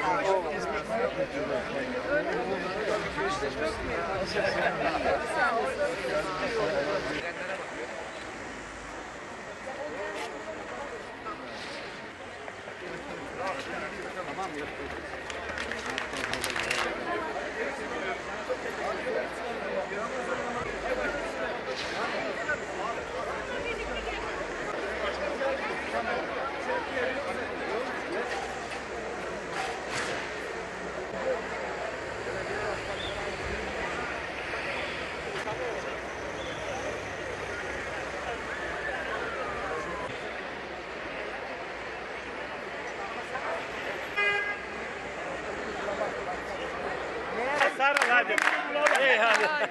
Sarıl hadi. İyi hadi.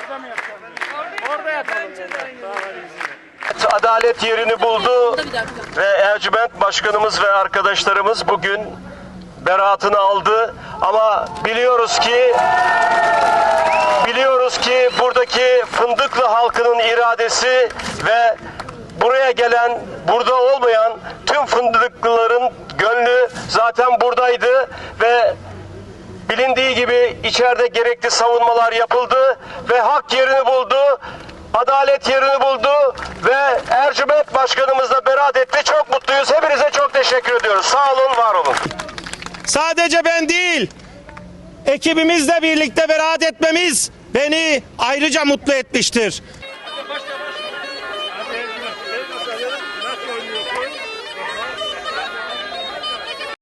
Orada mı yapalım? Orada yapalım. Adalet yerini buldu ve Ercüment Başkanımız ve arkadaşlarımız bugün beraatını aldı. Ama biliyoruz ki biliyoruz ki buradaki Fındıklı halkının iradesi ve buraya gelen, burada olmayan tüm Fındıklıların gönlü zaten buradaydı ve Bilindiği gibi içeride gerekli savunmalar yapıldı ve hak yerini buldu. Adalet yerini buldu ve Ercüment Başkanımızla beraat etti. Çok mutluyuz. Hepinize çok teşekkür ediyoruz. Sağ olun, var olun. Sadece ben değil, ekibimizle birlikte beraat etmemiz beni ayrıca mutlu etmiştir.